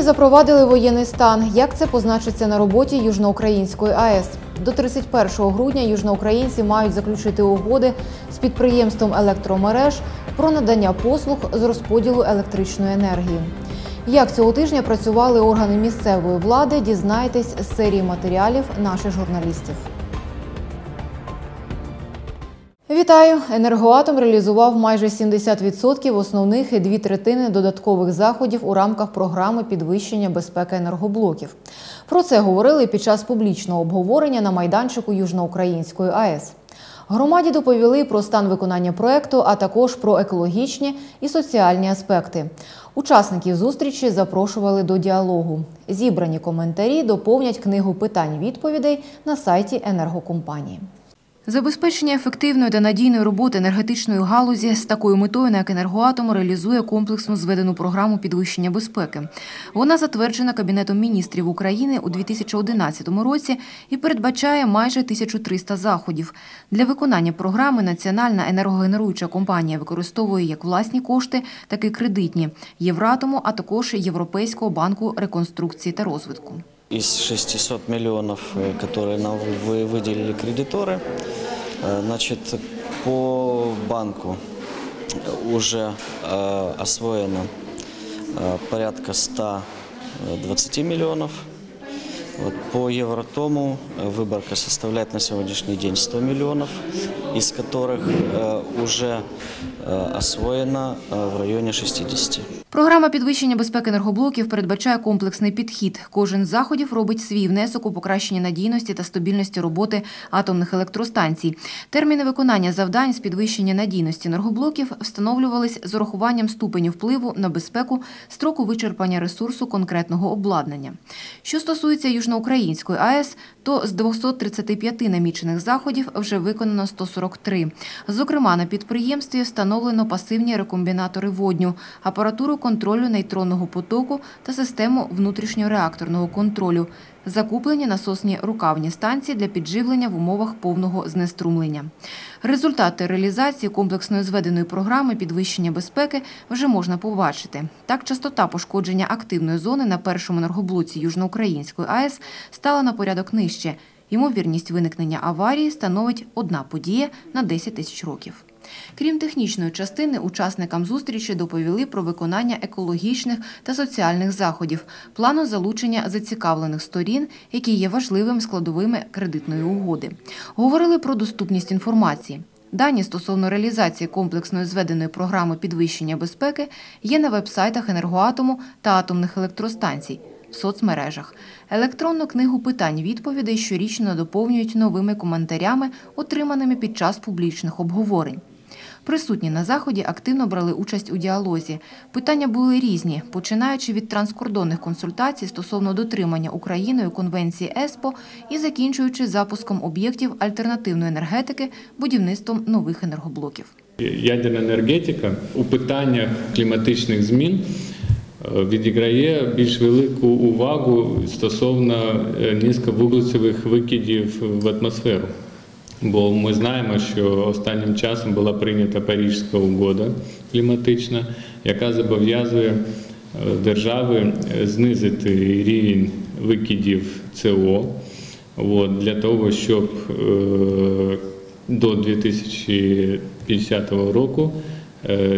Україні запровадили воєнний стан. Як це позначиться на роботі Южноукраїнської АЕС? До 31 грудня южноукраїнці мають заключити угоди з підприємством електромереж про надання послуг з розподілу електричної енергії. Як цього тижня працювали органи місцевої влади, дізнайтесь з серії матеріалів наших журналістів. Вітаю! Енергоатом реалізував майже 70% основних і дві третини додаткових заходів у рамках програми підвищення безпеки енергоблоків. Про це говорили під час публічного обговорення на майданчику Южноукраїнської АЕС. Громаді доповіли про стан виконання проекту, а також про екологічні і соціальні аспекти. Учасників зустрічі запрошували до діалогу. Зібрані коментарі доповнять книгу питань-відповідей на сайті енергокомпанії. Забезпечення ефективної та надійної роботи енергетичної галузі з такою метою НЕК «Енергоатом» реалізує комплексно зведену програму підвищення безпеки. Вона затверджена Кабінетом міністрів України у 2011 році і передбачає майже 1300 заходів. Для виконання програми Національна енергогенеруюча компанія використовує як власні кошти, так і кредитні Євратому, а також Європейського банку реконструкції та розвитку. Из 600 миллионов, э, которые нам вы- выделили кредиторы, э, значит, по банку уже э, освоено порядка 120 миллионов. Вот по Евротому выборка составляет на сегодняшний день 100 миллионов, из которых э, уже э, освоено э, в районе 60. Програма підвищення безпеки енергоблоків передбачає комплексний підхід. Кожен з заходів робить свій внесок у покращення надійності та стабільності роботи атомних електростанцій. Терміни виконання завдань з підвищення надійності енергоблоків встановлювались з урахуванням ступеню впливу на безпеку, строку вичерпання ресурсу конкретного обладнання. Що стосується Южноукраїнської АЕС, то з 235 намічених заходів вже виконано 143. Зокрема, на підприємстві встановлено пасивні рекомбінатори водню, апаратуру контролю нейтронного потоку та систему внутрішнього реакторного контролю, закуплені насосні рукавні станції для підживлення в умовах повного знеструмлення. Результати реалізації комплексної зведеної програми підвищення безпеки вже можна побачити. Так, частота пошкодження активної зони на першому енергоблоці Южноукраїнської АЕС стала на порядок нижче. Ймовірність виникнення аварії становить одна подія на 10 тисяч років. Крім технічної частини, учасникам зустрічі доповіли про виконання екологічних та соціальних заходів, плану залучення зацікавлених сторін, які є важливими складовими кредитної угоди. Говорили про доступність інформації. Дані стосовно реалізації комплексної зведеної програми підвищення безпеки є на вебсайтах енергоатому та атомних електростанцій. В соцмережах електронну книгу питань відповідей щорічно доповнюють новими коментарями, отриманими під час публічних обговорень. Присутні на заході активно брали участь у діалозі. Питання були різні, починаючи від транскордонних консультацій стосовно дотримання Україною конвенції ЕСПО і закінчуючи запуском об'єктів альтернативної енергетики, будівництвом нових енергоблоків. Ядерна енергетика у питаннях кліматичних змін відіграє більш велику увагу стосовно е, низьковуглецевих викидів в атмосферу. Бо ми знаємо, що останнім часом була прийнята Парижська угода кліматична, яка зобов'язує е, держави е, знизити рівень викидів СО от, для того, щоб до 2050 року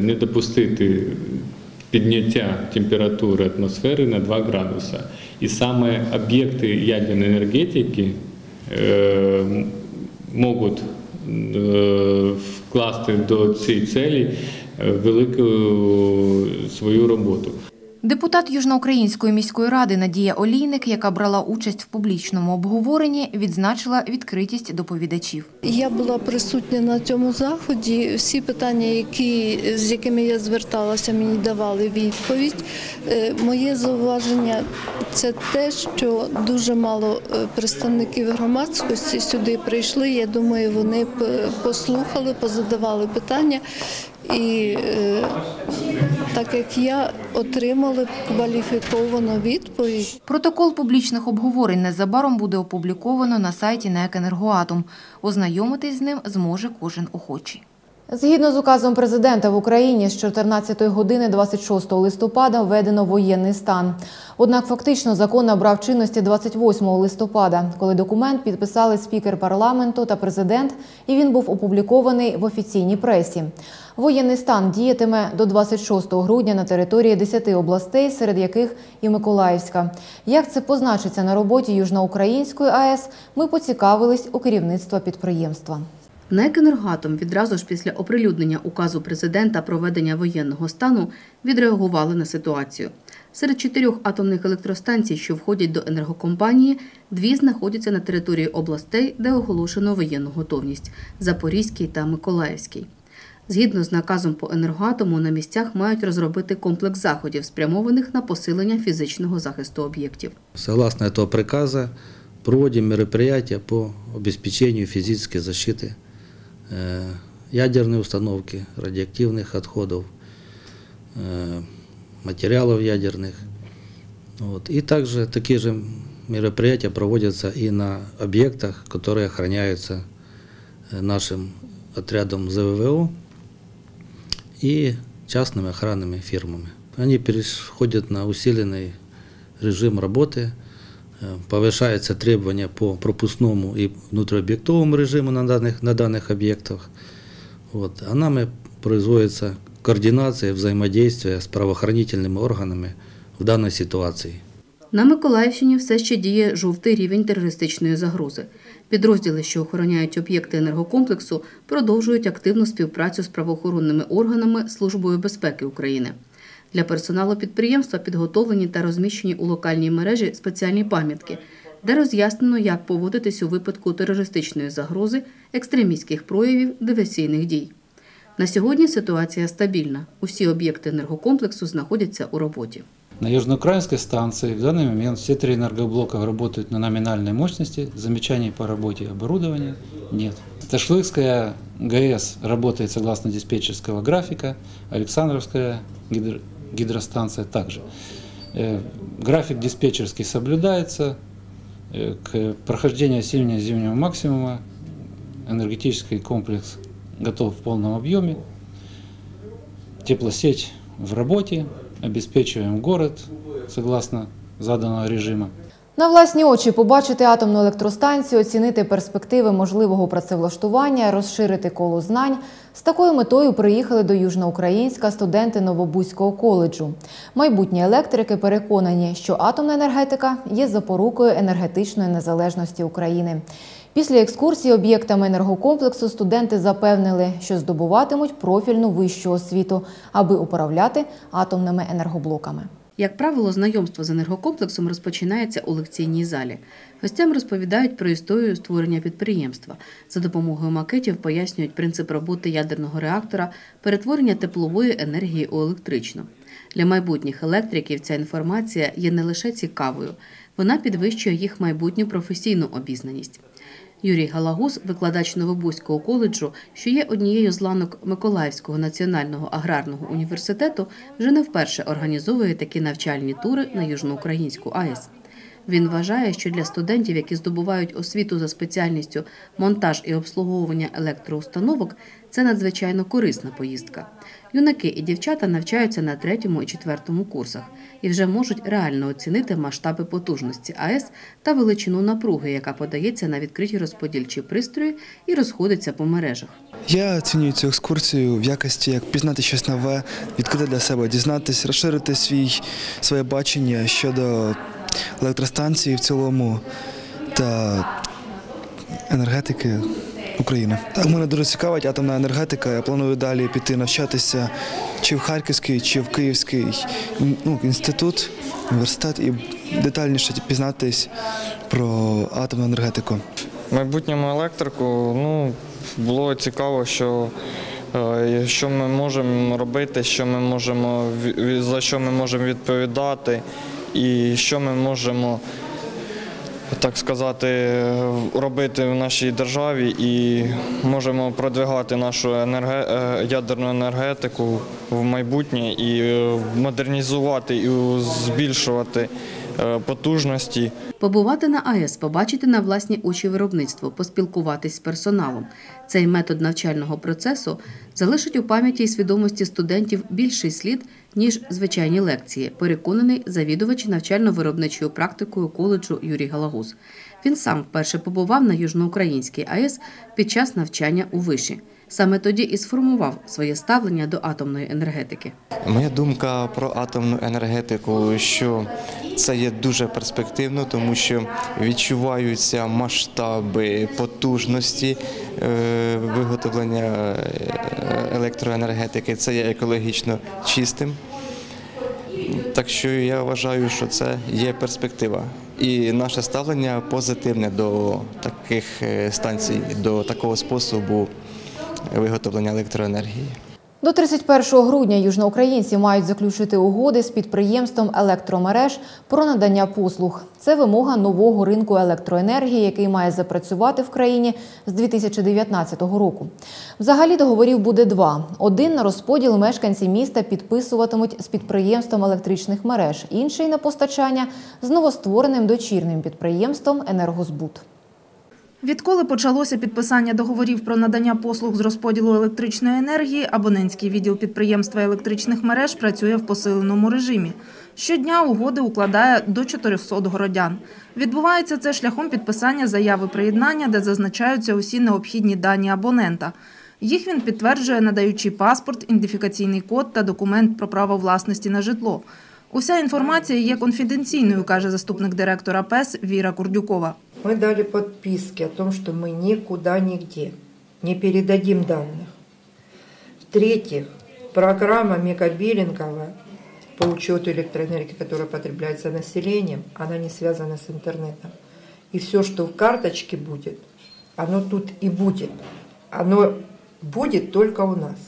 не допустити підняття температури атмосфери на 2 градуси. І саме об'єкти ядерної енергетики е, можуть е, вкласти до цієї цілі е, велику свою роботу. Депутат Южноукраїнської міської ради Надія Олійник, яка брала участь в публічному обговоренні, відзначила відкритість доповідачів. Я була присутня на цьому заході. Всі питання, які, з якими я зверталася, мені давали відповідь. Е, Моє зауваження це те, що дуже мало е, представників громадськості сюди прийшли. Я думаю, вони е, послухали, позадавали питання. І е, так як я отримала кваліфіковану відповідь. Протокол публічних обговорень незабаром буде опубліковано на сайті НЕК «Енергоатом». Ознайомитись з ним зможе кожен охочий. Згідно з указом президента в Україні з 14 години 26 листопада введено воєнний стан. Однак фактично закон набрав чинності 28 листопада, коли документ підписали спікер парламенту та президент, і він був опублікований в офіційній пресі. Воєнний стан діятиме до 26 грудня на території 10 областей, серед яких і Миколаївська. Як це позначиться на роботі Южноукраїнської АЕС, ми поцікавились у керівництва підприємства. НЕК «Енергоатом» відразу ж після оприлюднення указу президента про введення воєнного стану відреагували на ситуацію. Серед чотирьох атомних електростанцій, що входять до енергокомпанії, дві знаходяться на території областей, де оголошено воєнну готовність Запорізький та Миколаївський. Згідно з наказом по енергоатому, на місцях мають розробити комплекс заходів, спрямованих на посилення фізичного захисту об'єктів. Согласно этого приказа проводим мероприятия по обеспечению физической защиты э, ядерной установки, радиоактивных отходов, э, материалов ядерных. Вот. И также такие же мероприятия проводятся и на объектах, которые охраняются э, нашим отрядом ЗВВО и частными охранными фирмами. Они переходят на усиленный режим работы, э, повышаются требования по пропускному и внутриобъектовому режиму на данных, на данных объектах. Вот. А нами производится координация, взаимодействие с правоохранительными органами в данной ситуации. На Миколаївщині все ще діє жовтий рівень терористичної загрози. Підрозділи, що охороняють об'єкти енергокомплексу, продовжують активну співпрацю з правоохоронними органами Службою безпеки України. Для персоналу підприємства підготовлені та розміщені у локальній мережі спеціальні пам'ятки, де роз'яснено, як поводитись у випадку терористичної загрози, екстремістських проявів, диверсійних дій. На сьогодні ситуація стабільна. Усі об'єкти енергокомплексу знаходяться у роботі. На южноукраинской станции в данный момент все три энергоблока работают на номинальной мощности, замечаний по работе оборудования нет. Ташлыкская ГЭС работает согласно диспетчерского графика, Александровская гидро- гидростанция также. Э, График диспетчерский соблюдается. Э, К прохождению осенне-зимнего максимума энергетический комплекс готов в полном объеме. Теплосеть в работе, обеспечиваем город согласно заданного режима. На власні очі побачити атомну електростанцію, оцінити перспективи можливого працевлаштування, розширити коло знань. З такою метою приїхали до Южноукраїнська студенти Новобузького коледжу. Майбутні електрики переконані, що атомна енергетика є запорукою енергетичної незалежності України. Після екскурсії об'єктами енергокомплексу студенти запевнили, що здобуватимуть профільну вищу освіту, аби управляти атомними енергоблоками. Як правило, знайомство з енергокомплексом розпочинається у лекційній залі. Гостям розповідають про історію створення підприємства. За допомогою макетів пояснюють принцип роботи ядерного реактора, перетворення теплової енергії у електричну. Для майбутніх електриків ця інформація є не лише цікавою, вона підвищує їх майбутню професійну обізнаність. Юрій Галагус, викладач Новобузького коледжу, що є однією з ланок Миколаївського національного аграрного університету, вже не вперше організовує такі навчальні тури на Южноукраїнську АЕС. Він вважає, що для студентів, які здобувають освіту за спеціальністю монтаж і обслуговування електроустановок, це надзвичайно корисна поїздка. Юнаки і дівчата навчаються на третьому і четвертому курсах і вже можуть реально оцінити масштаби потужності АЕС та величину напруги, яка подається на відкриті розподільчі пристрої і розходиться по мережах. Я оцінюю цю екскурсію в якості як пізнати щось нове, відкрити для себе, дізнатися, розширити свій, своє бачення щодо електростанції в цілому та енергетики України. Так, мене дуже цікавить атомна енергетика. Я планую далі піти навчатися чи в Харківський, чи в Київський ну, інститут, університет і детальніше пізнатись про атомну енергетику. майбутньому електрику ну, було цікаво, що, е, що ми можемо робити, що ми можемо, за що ми можемо відповідати і що ми можемо, так сказати, робити в нашій державі і можемо продвигати нашу енерге... е, ядерну енергетику в майбутнє і е, модернізувати і збільшувати потужності. Побувати на АЕС, побачити на власні очі виробництво, поспілкуватись з персоналом. Цей метод навчального процесу залишить у пам'яті і свідомості студентів більший слід, ніж звичайні лекції, переконаний завідувач навчально-виробничою практикою коледжу Юрій Галагуз. Він сам вперше побував на Южноукраїнській АЕС під час навчання у виші. Саме тоді і сформував своє ставлення до атомної енергетики. Моя думка про атомну енергетику, що це є дуже перспективно, тому що відчуваються масштаби потужності е, виготовлення е, електроенергетики. Це є екологічно чистим. Так що я вважаю, що це є перспектива. І наше ставлення позитивне до таких е, станцій, до такого способу виготовлення електроенергії. До 31 грудня южноукраїнці мають заключити угоди з підприємством електромереж про надання послуг. Це вимога нового ринку електроенергії, який має запрацювати в країні з 2019 року. Взагалі договорів буде два: один на розподіл мешканці міста підписуватимуть з підприємством електричних мереж, інший на постачання з новоствореним дочірним підприємством Енергозбут. Відколи почалося підписання договорів про надання послуг з розподілу електричної енергії, абонентський відділ підприємства електричних мереж працює в посиленому режимі. Щодня угоди укладає до 400 городян. Відбувається це шляхом підписання заяви приєднання, де зазначаються усі необхідні дані абонента. Їх він підтверджує, надаючи паспорт, ідентифікаційний код та документ про право власності на житло. Уся інформація є конфіденційною, каже заступник директора ПЕС Віра Курдюкова. Мы дали подписки о том, что мы никуда, нигде не передадим данных. В-третьих, программа Мегабиллингова по учету электроэнергии, которая потребляется населением, она не связана с интернетом. И все, что в карточке будет, оно тут и будет. Оно будет только у нас.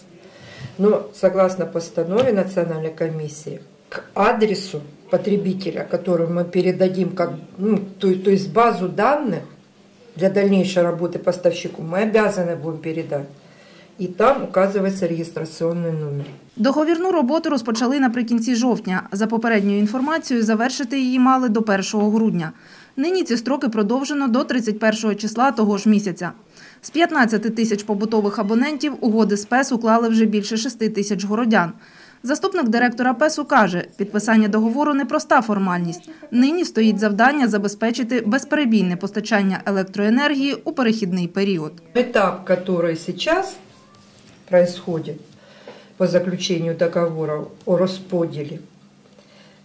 Но согласно постанове Национальной комиссии, к адресу потребителя, который мы передадим, как, ну, то, то есть базу данных для дальнейшей работы поставщику, мы обязаны будем передать. И там указывается регистрационный номер. Договірну роботу розпочали наприкінці жовтня. За попередньою інформацією, завершити її мали до 1 грудня. Нині ці строки продовжено до 31 числа того ж місяця. З 15 тисяч побутових абонентів угоди з ПЕС уклали вже більше 6 тисяч городян. Заступник директора ПЕСу каже, підписання договору – непроста формальність. Нині стоїть завдання забезпечити безперебійне постачання електроенергії у перехідний період. Этап, который сейчас происходит по заключению договора о расподеле,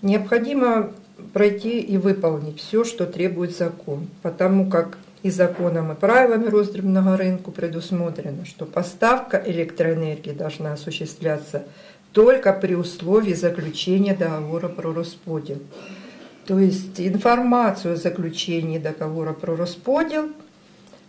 необходимо пройти и выполнить все, что требует закон, потому как и законом, и правилами роздрібного рынка предусмотрено, что поставка электроэнергии должна осуществляться только при условии заключения договора про расподел. То есть информацию о заключении договора про расподел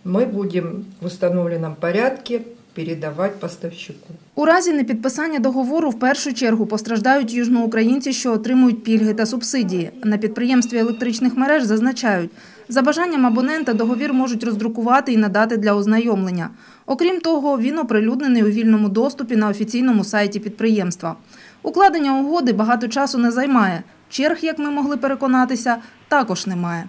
мы будем в установленном порядке передавать поставщику. У разі непідписання договору в першу чергу постраждають южноукраїнці, що отримують пільги та субсидії. На підприємстві електричних мереж зазначають, за бажанням абонента договір можуть роздрукувати і надати для ознайомлення. Окрім того, він оприлюднений у вільному доступі на офіційному сайті підприємства. Укладення угоди багато часу не займає. Черг, як ми могли переконатися, також немає.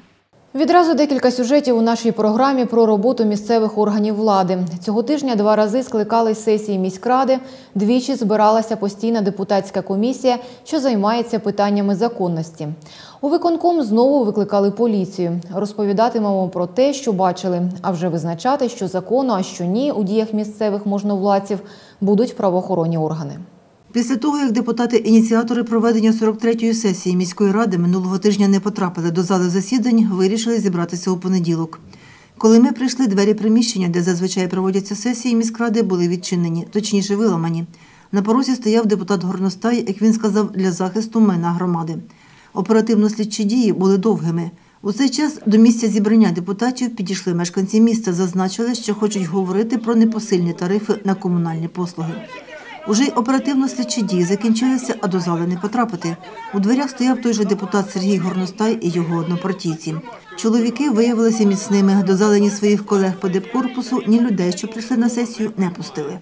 Відразу декілька сюжетів у нашій програмі про роботу місцевих органів влади. Цього тижня два рази скликались сесії міськради, двічі збиралася постійна депутатська комісія, що займається питаннями законності. У виконком знову викликали поліцію. Розповідатимемо про те, що бачили, а вже визначати, що законно, а що ні, у діях місцевих можновладців будуть правоохоронні органи. Після того, як депутати-ініціатори проведення 43-ї сесії міської ради минулого тижня не потрапили до зали засідань, вирішили зібратися у понеділок. Коли ми прийшли, двері приміщення, де зазвичай проводяться сесії міськради, були відчинені, точніше виламані. На порозі стояв депутат Горностай, як він сказав, для захисту майна громади. Оперативно-слідчі дії були довгими. У цей час до місця зібрання депутатів підійшли мешканці міста, зазначили, що хочуть говорити про непосильні тарифи на комунальні послуги. Уже й оперативно-слідчі дії закінчилися, а до зали не потрапити. У дверях стояв той же депутат Сергій Горностай і його однопартійці. Чоловіки виявилися міцними. До зали ні своїх колег по депкорпусу, ні людей, що прийшли на сесію, не пустили.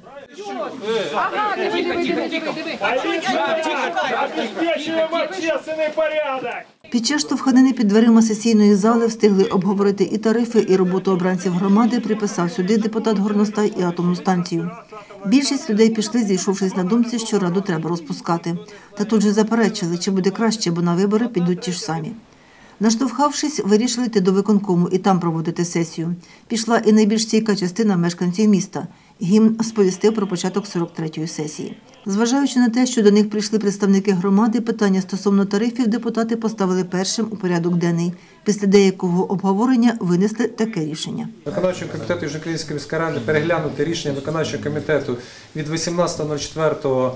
Під час штовханини під дверима сесійної зали встигли обговорити і тарифи, і роботу обранців громади, приписав сюди депутат Горностай і атомну станцію. Більшість людей пішли, зійшовшись на думці, що раду треба розпускати. Та тут же заперечили, чи буде краще, бо на вибори підуть ті ж самі. Наштовхавшись, вирішили йти до виконкому і там проводити сесію. Пішла і найбільш стійка частина мешканців міста. Гімн сповістив про початок 43-ї сесії. Зважаючи на те, що до них прийшли представники громади, питання стосовно тарифів депутати поставили першим у порядок денний. Після деякого обговорення винесли таке рішення. Виконавчого комітету Южноукраїнської міської ради переглянути рішення виконавчого комітету від 18.04 е,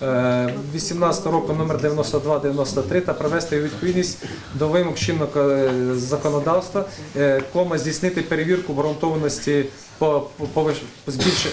18 року номер 9293 та привести у відповідність до вимог чинного е, законодавства, е, кома здійснити перевірку обґрунтованості по, по,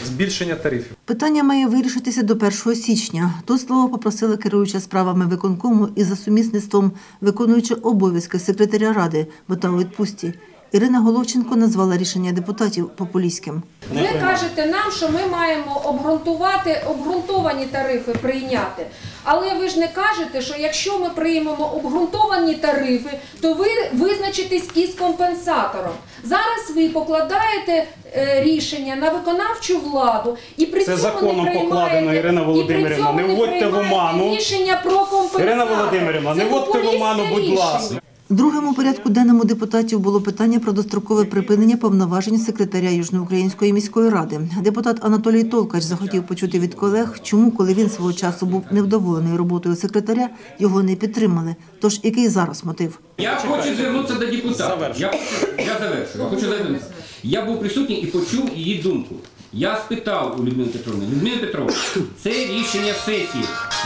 збільшення тарифів. Питання має вирішитися до 1 січня. Тут слово попросила керуюча справами виконкому і за сумісництвом виконуюча обов'язки секретаря ради, бо та у відпустці. Ірина Головченко назвала рішення депутатів популістським. Ви кажете нам, що ми маємо обґрунтувати, обґрунтовані тарифи прийняти. Але ви ж не кажете, що якщо ми приймемо обґрунтовані тарифи, то ви визначитесь із компенсатором. Зараз ви покладаєте е, рішення на виконавчу владу і при Це цьому законом не приймаєте, покладено, Ірина Володимирівна. Не вводьте в оману. рішення про компенсатор. Ірина Володимирівна, не вводьте в оману, будь ласка. Другим у порядку денному депутатів було питання про дострокове припинення повноважень секретаря Южноукраїнської міської ради. Депутат Анатолій Толкач захотів почути від колег, чому, коли він свого часу був невдоволений роботою секретаря, його не підтримали. Тож який зараз мотив? Я хочу звернутися до депутата. Я, я завершую. Хочу звернутися. Я був присутній і почув її думку. Я спитав у Людмили Петровни, Людмила Петровна, це рішення сесії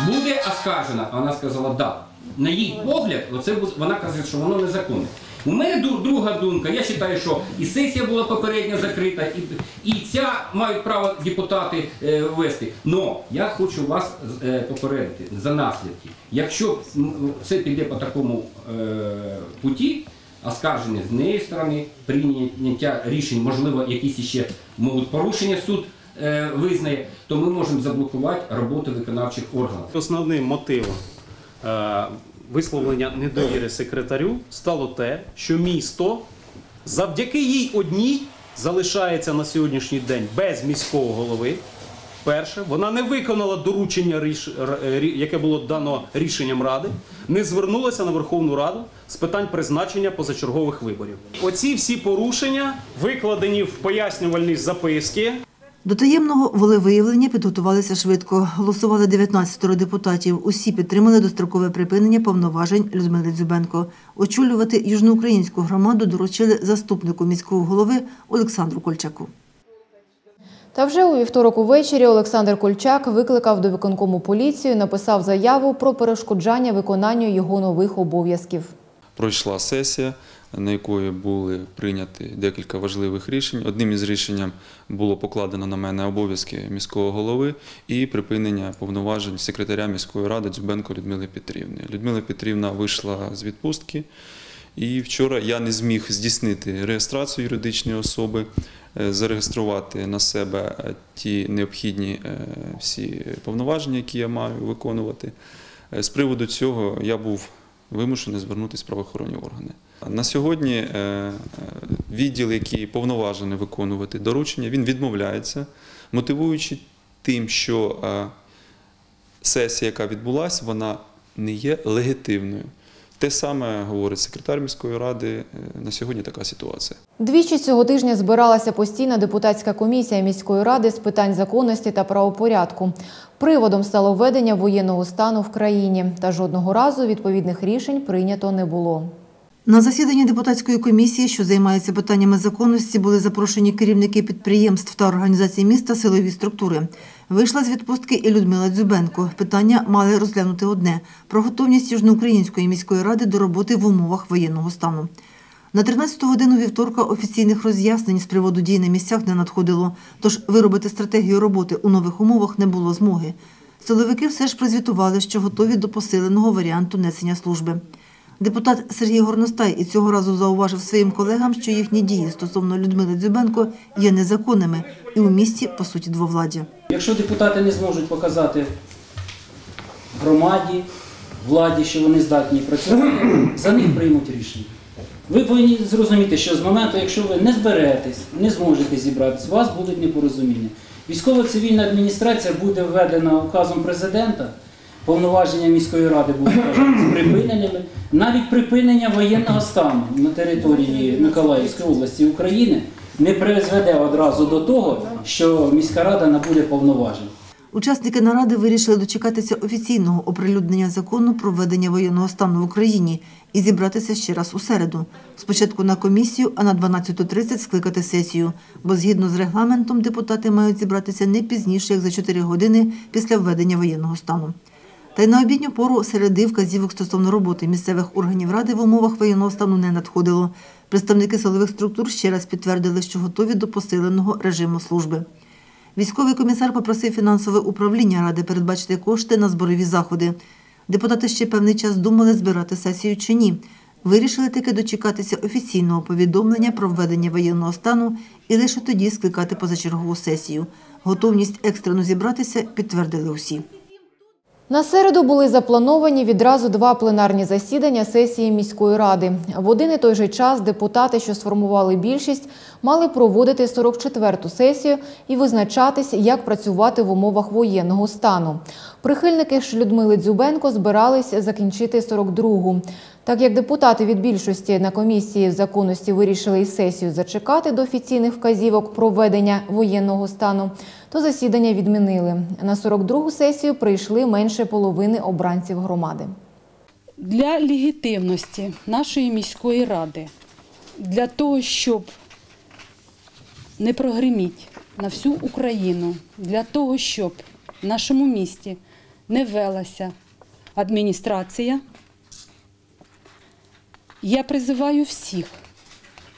буде оскаржено? А вона сказала, да. На її погляд, оце вона каже, що воно незаконне. У мене друга думка. Я вважаю, що і сесія була попередньо закрита, і, і ця мають право депутати е, вести. Но я хочу вас е, попередити за наслідки. Якщо все піде по такому е, путі, оскарження з неї сторони, прийняття рішень, можливо, якісь ще можуть порушення суд е, визнає, то ми можемо заблокувати роботу виконавчих органів. Основним мотивом висловлення недовіри секретарю стало те, що місто завдяки їй одній залишається на сьогоднішній день без міського голови. Перше, вона не виконала доручення, яке було дано рішенням ради, не звернулася на Верховну Раду з питань призначення позачергових виборів. Оці всі порушення викладені в пояснювальній записки. До таємного волевиявлення підготувалися швидко. Голосували 19 депутатів. Усі підтримали дострокове припинення повноважень Людмили Дзюбенко. Очолювати южноукраїнську громаду доручили заступнику міського голови Олександру Кольчаку. Та вже у вівторок увечері Олександр Кольчак викликав до виконкому поліцію, написав заяву про перешкоджання виконанню його нових обов'язків. пройшла сесія, на якої були прийняті декілька важливих рішень. Одним із рішень було покладено на мене обов'язки міського голови і припинення повноважень секретаря міської ради Дзюбенко Людмили Петрівни. Людмила Петрівна вийшла з відпустки, і вчора я не зміг здійснити реєстрацію юридичної особи, е, зареєструвати на себе е, ті необхідні е, всі повноваження, які я маю виконувати. З приводу цього я був вимушений звернутися в правоохоронні органи. На сьогодні е, е, відділ, який повноважений виконувати доручення, він відмовляється, мотивуючи тим, що е, сесія, яка відбулася, вона не є легітимною. Те саме говорить секретар міської ради. На сьогодні така ситуація. Двічі цього тижня збиралася постійна депутатська комісія міської ради з питань законності та правопорядку. Приводом стало введення воєнного стану в країні, та жодного разу відповідних рішень прийнято не було. На засіданні депутатської комісії, що займається питаннями законності, були запрошені керівники підприємств та організацій міста силові структури. Вийшла з відпустки і Людмила Дзюбенко. Питання мали розглянути одне про готовність Южноукраїнської міської ради до роботи в умовах воєнного стану. На 13-ту годину вівторка офіційних роз'яснень з приводу дій на місцях не надходило, тож виробити стратегію роботи у нових умовах не було змоги. Силовики все ж прозвітували, що готові до посиленого варіанту несення служби. Депутат Сергій Горностай і цього разу зауважив своїм колегам, що їхні дії стосовно Людмили Дзюбенко є незаконними і у місті, по суті, двовладдя. Якщо депутати не зможуть показати громаді, владі, що вони здатні працювати, за них приймуть рішення. Ви повинні зрозуміти, що з моменту, якщо ви не зберетесь, не зможете зібратись, у вас будуть непорозуміння. Військово-цивільна адміністрація буде введена указом президента, повноваження міської ради будуть вважатися припиненими. Навіть припинення воєнного стану на території Миколаївської області України не призведе одразу до того, що міська рада набуде повноважень. Учасники наради вирішили дочекатися офіційного оприлюднення закону про введення воєнного стану в Україні і зібратися ще раз у середу. Спочатку на комісію, а на 12.30 скликати сесію, бо згідно з регламентом депутати мають зібратися не пізніше, як за 4 години після введення воєнного стану. Та й на обідню пору середи вказівок стосовно роботи місцевих органів ради в умовах воєнного стану не надходило. Представники силових структур ще раз підтвердили, що готові до посиленого режиму служби. Військовий комісар попросив фінансове управління ради передбачити кошти на зборові заходи. Депутати ще певний час думали, збирати сесію чи ні. Вирішили таки дочекатися офіційного повідомлення про введення воєнного стану і лише тоді скликати позачергову сесію. Готовність екстрено зібратися підтвердили усі. На середу були заплановані відразу два пленарні засідання сесії міської ради. В один і той же час депутати, що сформували більшість, мали проводити 44-ту сесію і визначатись, як працювати в умовах воєнного стану. Прихильники ж Людмили Дзюбенко збирались закінчити 42-гу. Так як депутати від більшості на комісії законності вирішили і сесію зачекати до офіційних вказівок про введення воєнного стану, то засідання відмінили. На 42-гу сесію прийшли менше половини обранців громади. для легітимності нашої міської ради, для того, щоб не прогриміть на всю Україну, для того, щоб в нашому місті не велася адміністрація, я призиваю всіх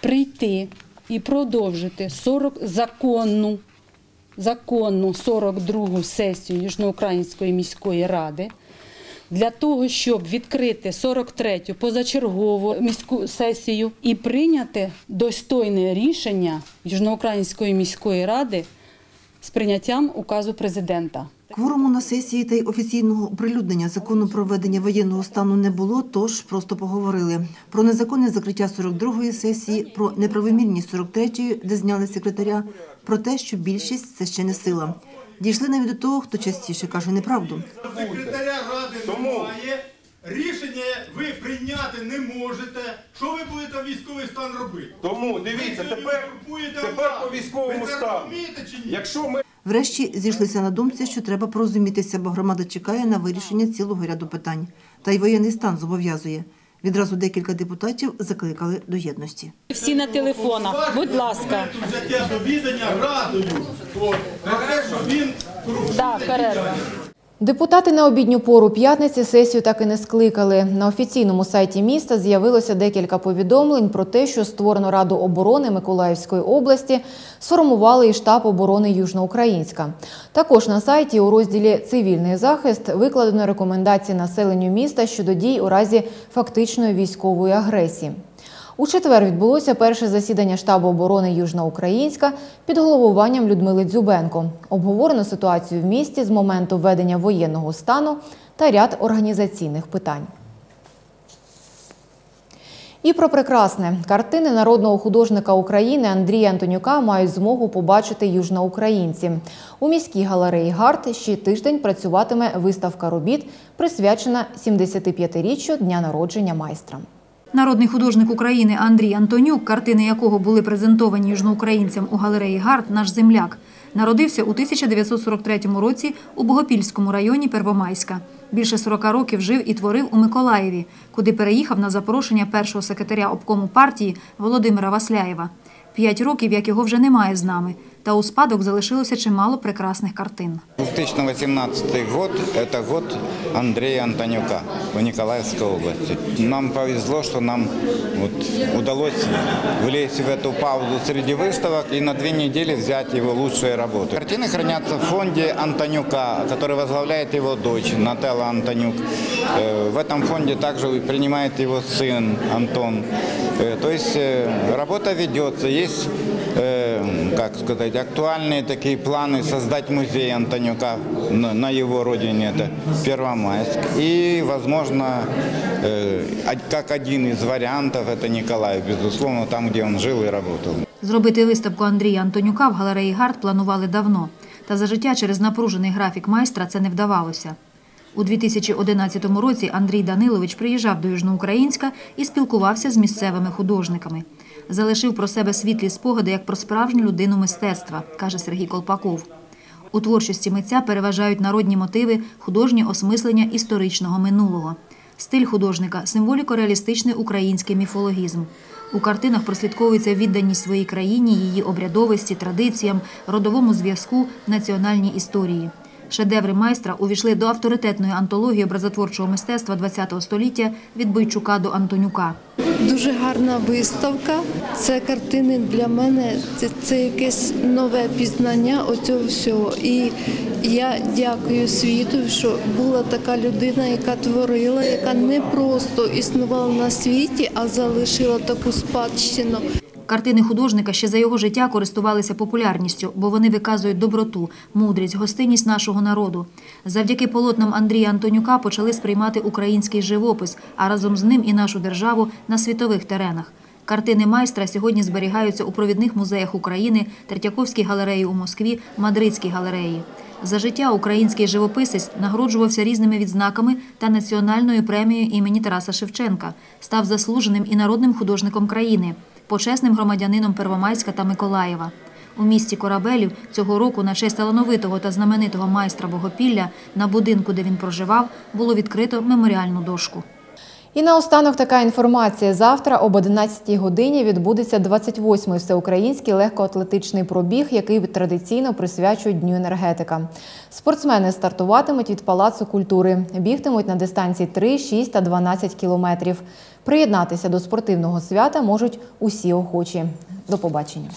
прийти і продовжити 40 законну, законну 42-гу сесію Южноукраїнської міської ради для того, щоб відкрити 43-ю позачергову міську сесію і прийняти достойне рішення Южноукраїнської міської ради з прийняттям указу президента. Кворуму на сесії та й офіційного оприлюднення закону про введення воєнного стану не було, тож просто поговорили. Про незаконне закриття 42-ї сесії, про неправомірність 43-ї, де зняли секретаря, про те, що більшість це ще не сила. Дійшли навіть до того, хто частіше каже неправду. Секретаря ради немає. Рішення ви прийняти не можете. Що ви будете військовий стан робити? Тому дивіться, тепер, тепер по військовому стану. Якщо ми Врешті зійшлися на думці, що треба порозумітися, бо громада чекає на вирішення цілого ряду питань. Та й воєнний стан зобов'язує. Відразу декілька депутатів закликали до єдності. Всі на телефонах, будь ласка. Взяття до відання радою. Про те, що він Да, перерва. Депутати на обідню пору п'ятниці сесію так і не скликали. На офіційному сайті міста з'явилося декілька повідомлень про те, що створено Раду оборони Миколаївської області, сформували і штаб оборони Южноукраїнська. Також на сайті у розділі Цивільний захист викладено рекомендації населенню міста щодо дій у разі фактичної військової агресії. У четвер відбулося перше засідання штабу оборони Южноукраїнська під головуванням Людмили Дзюбенко. Обговорено ситуацію в місті з моменту введення воєнного стану та ряд організаційних питань. І про прекрасне картини народного художника України Андрія Антонюка мають змогу побачити южноукраїнці. У міській галереї Гарт ще тиждень працюватиме виставка робіт, присвячена 75-річчю дня народження майстра. Народний художник України Андрій Антонюк, картини якого були презентовані южноукраїнцям у галереї Гард, наш земляк, народився у 1943 році у Богопільському районі Первомайська. Більше 40 років жив і творив у Миколаєві, куди переїхав на запрошення першого секретаря обкому партії Володимира Васляєва. П'ять років, як його вже немає з нами Та у спадок залишилося чимало прекрасних картин. 2018 год – это год Андрея Антонюка в Николаевской области. Нам повезло, что нам вот удалось влезть в эту паузу среди выставок и на две недели взять его лучшие работы. Картины хранятся в фонде Антонюка, который возглавляет его дочь Нателла Антонюк. Э, В этом фонде также принимает его сын Антон. Э, То есть э, работа ведется. Есть, э, как сказать, актуальные такие планы создать музей Антонюка на на его родине, это Первомайск. И, возможно, э, од- как один из вариантов, это Николаев, безусловно, там, где он жил и работал. Зробити виставку Андрія Антонюка в галереї Гарт планували давно. Та за життя через напружений графік майстра це не вдавалося. У 2011 році Андрій Данилович приїжджав до Южноукраїнська і спілкувався з місцевими художниками. Залишив про себе світлі спогади як про справжню людину мистецтва, каже Сергій Колпаков. У творчості митця переважають народні мотиви, художнє осмислення історичного минулого. Стиль художника символіко-реалістичний український міфологізм. У картинах прослідковується відданість своїй країні, її обрядовості, традиціям, родовому зв'язку, національній історії. Шедеври майстра увійшли до авторитетної антології образотворчого мистецтва ХХ століття від Бойчука до Антонюка. Дуже гарна виставка. Це картини для мене. Це, це якесь нове пізнання оцього всього. І я дякую світу, що була така людина, яка творила, яка не просто існувала на світі, а залишила таку спадщину. Картини художника ще за його життя користувалися популярністю, бо вони виказують доброту, мудрість, гостинність нашого народу. Завдяки полотнам Андрія Антонюка почали сприймати український живопис, а разом з ним і нашу державу на світових теренах. Картини майстра сьогодні зберігаються у провідних музеях України, Третьяковській галереї у Москві, Мадридській галереї. За життя український живописець нагороджувався різними відзнаками та національною премією імені Тараса Шевченка, став заслуженим і народним художником країни, почесним громадянином Первомайська та Миколаєва. У місті Корабелів цього року на честь талановитого та знаменитого майстра Богопілля на будинку, де він проживав, було відкрито меморіальну дошку. І наостанок така інформація. Завтра об 11 годині відбудеться 28-й всеукраїнський легкоатлетичний пробіг, який традиційно присвячують Дню енергетика. Спортсмени стартуватимуть від Палацу культури, бігтимуть на дистанції 3, 6 та 12 кілометрів. Приєднатися до спортивного свята можуть усі охочі. До побачення.